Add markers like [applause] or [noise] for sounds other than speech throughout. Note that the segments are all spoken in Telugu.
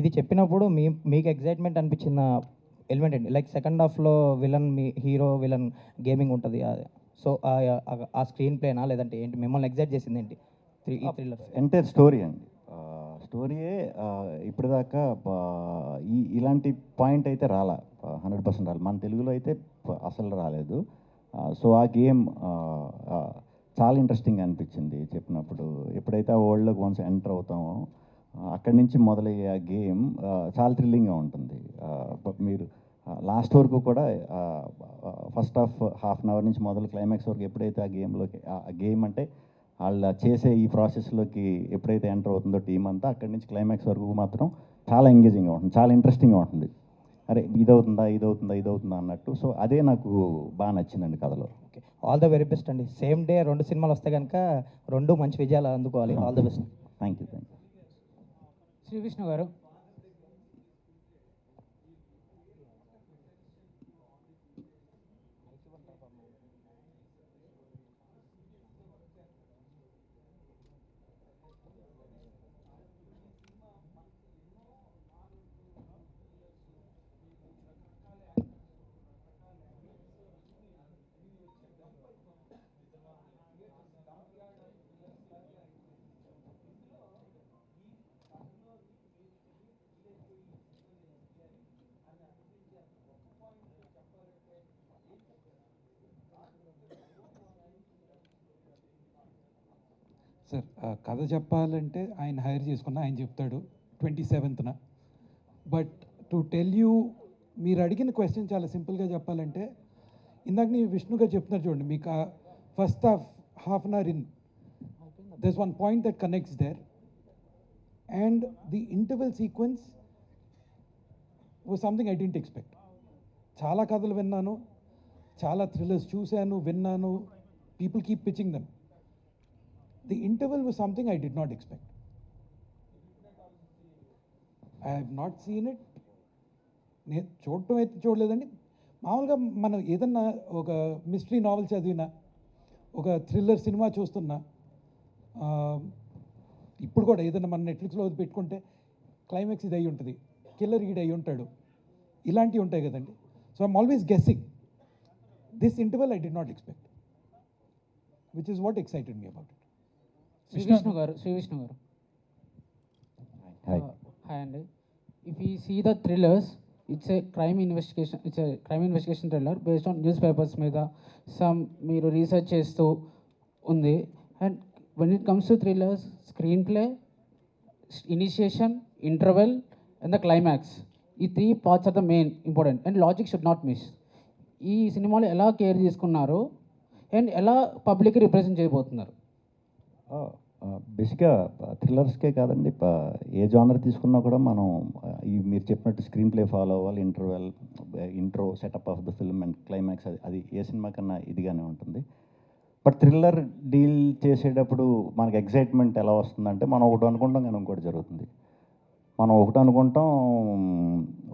ఇది చెప్పినప్పుడు మీ మీకు ఎగ్జైట్మెంట్ అనిపించిన ఎలిమెంట్ ఏంటి? లైక్ సెకండ్ హాఫ్లో విలన్ మీ హీరో విలన్ గేమింగ్ ఉంటుంది. సో ఆ స్క్రీన్ ప్లేనా లేదంటే ఏంటి? మిమ్మల్ని ఎగ్జైట్ చేసింది ఏంటి? త్రీ థ్రిల్లర్ ఎంటైర్ స్టోరీ అండి. స్టోరీయే ఇప్పటిదాకా ఈ ఇలాంటి పాయింట్ అయితే రాలా. హండ్రెడ్ పర్సెంట్ రాలి. మన తెలుగులో అయితే అసలు రాలేదు. సో ఆ గేమ్ చాలా ఇంట్రెస్టింగ్ అనిపించింది చెప్పినప్పుడు. ఎప్పుడైతే ఆ వరల్డ్లోకి వన్స్ ఎంటర్ అవుతామో అక్కడి నుంచి మొదలయ్యే ఆ గేమ్ చాలా థ్రిల్లింగ్గా ఉంటుంది. మీరు లాస్ట్ వరకు కూడా first half half an hour నుంచి మొదలు క్లైమాక్స్ వరకు ఎప్పుడైతే ఆ గేమ్లోకి ఆ గేమ్ అంటే వాళ్ళ చేసే ఈ ప్రాసెస్లోకి ఎప్పుడైతే ఎంటర్ అవుతుందో టీం అంతా అక్కడి నుంచి క్లైమాక్స్ వరకు మాత్రం చాలా ఎంగేజింగ్గా ఉంటుంది చాలా ఇంట్రెస్టింగ్గా ఉంటుంది. అరే ఇదవుతుందా ఇదవుతుందా ఇదవుతుందా అన్నట్టు. సో అదే నాకు బాగా నచ్చిందండి కథలో. Okay. All the very best అండి. సేమ్ డే రెండు సినిమాలు వస్తే కనుక రెండు మంచి విజయాలు అందుకోవాలి. All the best thank you thank you Srikrishna garu sir ఆ కథ చెప్పాలంటే ఆయన హైర్ చేసుకున్న ఆయన చెప్తాడు ట్వంటీ సెవెంత్న. బట్ టు టెల్ యూ మీరు అడిగిన క్వశ్చన్ చాలా సింపుల్గా చెప్పాలంటే ఇందాక నేను విష్ణు చెప్తున్నారు చూడండి మీకు first half half an hour in this one point that connects there and the interval sequence oh something I didn't expect చాలా కథలు విన్నాను చాలా థ్రిల్లర్స్ చూశాను విన్నాను people keep pitching them the interval was something I did not expect. I have not seen it. నేను చూడటం అయితే చూడలేదండి. మామూలుగా మనం ఏదన్నా ఒక మిస్టరీ నావెల్ చదివినా ఒక థ్రిల్లర్ సినిమా చూస్తున్నా ఇప్పుడు కూడా ఏదన్నా మన నెట్ఫ్లిక్స్లో పెట్టుకుంటే క్లైమాక్స్ ఇది అయి ఉంటుంది. కిల్లర్ ఈడ్ అయి ఉంటాడు. ఇలాంటివి ఉంటాయి కదండి. So I'm always guessing this interval I did not expect which is what excited me about it Vishnu garu Sri Vishnu garu hi అండి. If I see the thrillers it's a crime investigation it's a crime investigation thriller based on newspapers మీద సమ్ మీరు రీసెర్చ్ చేస్తూ ఉంది. And when it comes to thrillers screenplay initiation interval and the climax ఈ three parts are the main important and logic should not miss ఈ సినిమాలో ఎలా కేర్ తీసుకున్నారు అండ్ ఎలా పబ్లిక్ రిప్రజెంట్ చేయబోతున్నారు? బేసిక్గా థ్రిల్లర్స్కే కాదండి ఏ జానర్ తీసుకున్నా కూడా మనం ఈ మీరు చెప్పినట్టు స్క్రీన్ ప్లే ఫాలో అవ్వాలి interval intro setup of the film and climax అది అది ఏ సినిమా కన్నా ఇదిగానే ఉంటుంది. బట్ థ్రిల్లర్ డీల్ చేసేటప్పుడు మనకి ఎగ్జైట్మెంట్ ఎలా వస్తుందంటే మనం ఒకటి అనుకుంటాం కానీ ఇంకోటి జరుగుతుంది. మనం ఒకటి అనుకుంటాం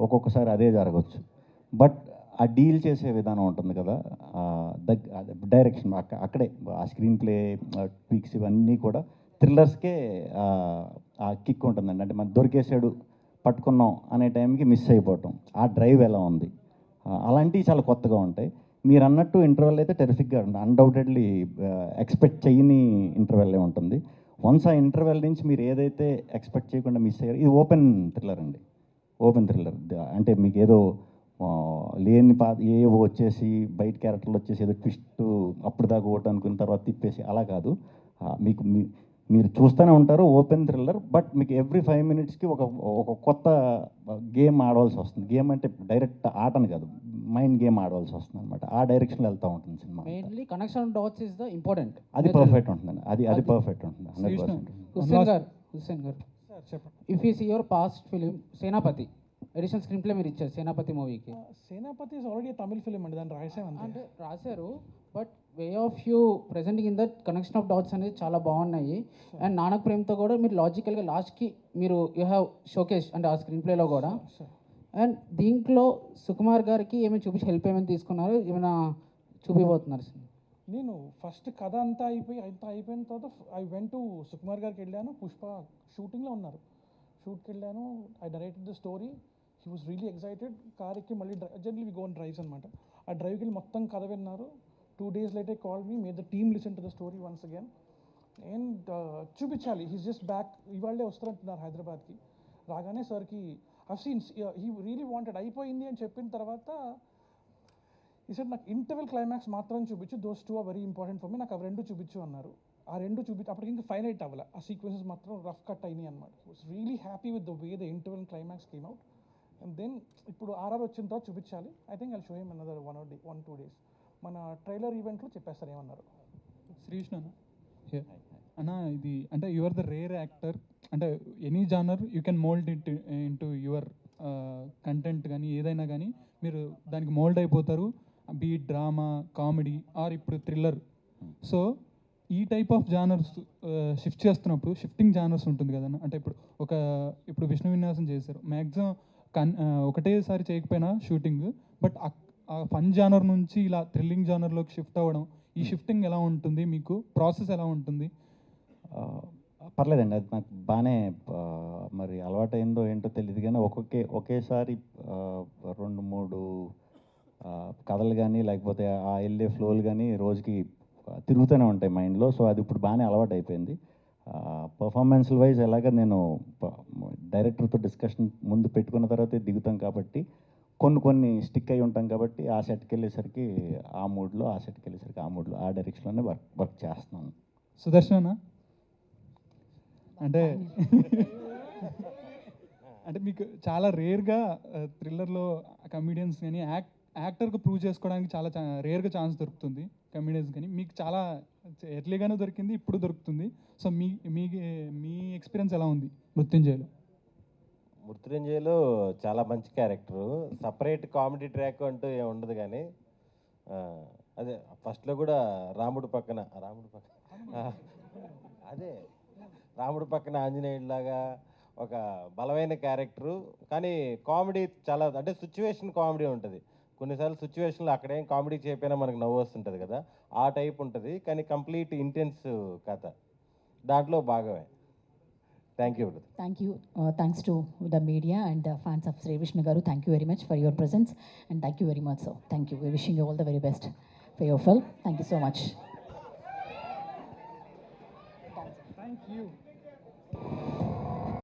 ఒక్కొక్కసారి అదే జరగవచ్చు బట్ ఆ డీల్ చేసే విధానం ఉంటుంది కదా ద డైరెక్షన్ అక్కడే ఆ స్క్రీన్ ప్లే ట్వీక్స్ ఇవన్నీ కూడా థ్రిల్లర్స్కే ఆ కిక్ ఉంటుందండి. అంటే మనం దొరికేసాడు పట్టుకున్నాం అనే టైంకి మిస్ అయిపోవటం. ఆ డ్రైవ్ ఎలా ఉంది? అలాంటివి చాలా కొత్తగా ఉంటాయి. మీరు అన్నట్టు ఇంటర్వెల్ అయితే టెరిఫిక్గా ఉంటుంది అన్డౌటెడ్లీ ఎక్స్పెక్ట్ చేయని ఇంటర్వెల్లే ఉంటుంది. వన్స్ ఆ ఇంటర్వెల్ నుంచి మీరు ఏదైతే ఎక్స్పెక్ట్ చేయకుండా మిస్ అయ్యారు ఇది ఓపెన్ థ్రిల్లర్ అండి. Open thriller. అంటే మీకు ఏదో లేని పా ఏవో వచ్చేసి బయట క్యారెక్టర్లు వచ్చేసి ఏదో ట్విస్ట్ అప్పుడు దాకా ఓటు అనుకున్న తర్వాత తిప్పేసి అలా కాదు. మీకు మీ మీరు చూస్తూనే ఉంటారు ఓపెన్ థ్రిల్లర్ బట్ మీకు ఎవ్రీ ఫైవ్ మినిట్స్కి ఒక ఒక కొత్త గేమ్ ఆడవలసి వస్తుంది. గేమ్ అంటే డైరెక్ట్ ఆటని కాదు మైండ్ గేమ్ ఆడవలసి వస్తుంది అనమాట ఆ డైరెక్షన్లో వెళ్తూ ఉంటుంది cinema. Mainly connection dots is the important అది పర్ఫెక్ట్ ఉంటుందండి. అది అది పర్ఫెక్ట్ ఉంటుంది హండ్రెడ్ పర్సెంట్. హుస్సేన్ గారు హుస్సేన్ గారు. చెప్పండి. If I see your past film Senapathi additional screenplay మీరు ఇచ్చారు సేనాపతి మూవీకి Senapathi is already Tamil film అండి దాన్ని రాసాం అంటే రాశారు but way of you presenting in that connection of dots అనేది చాలా బాగున్నాయి. అండ్ నానక్ ప్రేమ్తో కూడా మీరు లాజికల్గా లాస్ట్కి మీరు యూ హ్యావ్ షోకేస్ అంటే ఆ స్క్రీన్ ప్లేలో కూడా అండ్ దీంట్లో సుకుమార్ గారికి ఏమైనా చూపించి హెల్ప్ ఏమైనా తీసుకున్నారు ఏమైనా చూపిపోతున్నారు నేను ఫస్ట్ కథ అంతా అయిపోయి అంతా అయిపోయిన తర్వాత ఐ వెంట్ టు సుకుమార్ గారికి వెళ్ళాను పుష్ప షూటింగ్లో ఉన్నారు. షూట్కి వెళ్ళాను I directed the story he was really excited car ఎక్కి మళ్ళీ జనరలీ వి గోన్ డ్రైవ్స్ అనమాట ఆ డ్రైవ్కి వెళ్ళి మొత్తం కథ విన్నారు. Two days లేటే call me me the team listen to the story once again and చూపించాలి. హీస్ జస్ట్ బ్యాక్ ఇవాళ్ళే వస్తారంటున్నారు హైదరాబాద్కి. రాగానే సార్కి have scenes he really wanted అయిపోయింది అని చెప్పిన తర్వాత ఈ సార్ నాకు ఇంటర్వెల్ క్లైమాక్స్ మాత్రం చూపించు. Those two are very important for me నాకు అవి రెండు చూపించు అన్నారు. ఆ రెండు చూపించి అప్పటికి ఇంకా ఫైనైట్ అవ్వాలి. ఆ సీక్వెన్సెస్ మాత్రం రఫ్ కట్ అయినాయి అనమాట was really happy with the way the interval climax came out and then ఇప్పుడు ఆర్ఆర్ వచ్చిన తర్వాత చూపించాలి. I think I show him another one day one two days మన ట్రైలర్ ఈవెంట్లో చెప్పేస్తారు ఏమన్నారు? శ్రీకృష్ణ అన్న? ఇది అంటే you are the rare actor అంటే any genre you can mould it into your content కానీ ఏదైనా కానీ మీరు దానికి మోల్డ్ అయిపోతారు. బీ డ్రామా కామెడీ ఆర్ ఇప్పుడు థ్రిల్లర్ సో ఈ టైప్ ఆఫ్ జానర్స్ షిఫ్ట్ చేస్తున్నప్పుడు షిఫ్టింగ్ జానర్స్ ఉంటుంది కదన్న. అంటే ఇప్పుడు ఒక ఇప్పుడు విష్ణు విన్యాసం చేశారు. మ్యాక్సిమం కన్ ఒకటేసారి చేయకపోయినా షూటింగ్. బట్ ఆ ఫన్ జానర్ నుంచి ఇలా థ్రిల్లింగ్ జానర్లోకి షిఫ్ట్ అవ్వడం ఈ షిఫ్టింగ్ ఎలా ఉంటుంది? మీకు ప్రాసెస్ ఎలా ఉంటుంది? పర్లేదండి. అది నాకు బాగానే మరి అలవాటైందో ఏంటో తెలియదు కానీ ఒక్కొక్కే ఒకేసారి రెండు మూడు కథలు కానీ లేకపోతే ఆ వెళ్ళే ఫ్లోలు కానీ రోజుకి తిరుగుతూనే ఉంటాయి మైండ్లో. సో అది ఇప్పుడు బాగానే అలవాటు అయిపోయింది పర్ఫార్మెన్స్ వైజ్ ఎలాగ నేను డైరెక్టర్తో డిస్కషన్ ముందు పెట్టుకున్న తర్వాతే దిగుతాం కాబట్టి కొన్ని కొన్ని స్టిక్ అయి ఉంటాం కాబట్టి ఆ సెట్కి వెళ్ళేసరికి ఆ మూడ్లో ఆ సెట్కి వెళ్ళేసరికి ఆ మూడ్లో ఆ డైరెక్షన్లోనే వర్క్ వర్క్ చేస్తున్నాను సుదర్శన అంటే [laughs] అంటే మీకు చాలా రేర్గా థ్రిల్లర్లో కమెడియన్స్ కానీ యాక్ట్ యాక్టర్గా ప్రూవ్ చేసుకోవడానికి చాలా రేర్గా ఛాన్స్ దొరుకుతుంది కమెడియన్స్ కానీ. మీకు చాలా ఎర్లీగానే దొరికింది ఇప్పుడు దొరుకుతుంది. సో మీ మీ మీ ఎక్స్పీరియన్స్ ఎలా ఉంది మృత్యుంజయలో? మృత్యుంజయలో చాలా మంచి క్యారెక్టరు. సపరేట్ కామెడీ ట్రాక్ అంటూ ఏమి ఉండదు కానీ అదే ఫస్ట్లో కూడా రాముడు పక్కన రాముడు పక్కన అదే రాముడు పక్కన ఆంజనేయుడిలాగా ఒక బలమైన క్యారెక్టరు. కానీ కామెడీ చాలా అంటే సిచ్యువేషన్ కామెడీ ఉంటుంది. కొన్నిసార్లు సిచ్యువేషన్లో అక్కడేం కామెడీ చేయపోయినా మనకు నవ్వు వస్తుంటుంది కదా ఆ టైప్ ఉంటుంది. కానీ కంప్లీట్ ఇంటెన్స్ కథ. దాంట్లో భాగమే. Thank you thank you thanks to the media and the fans of Sri Vishnu garu thank you very much for your presence and thank you very much so thank you wishing all the very best for your fell thank you so much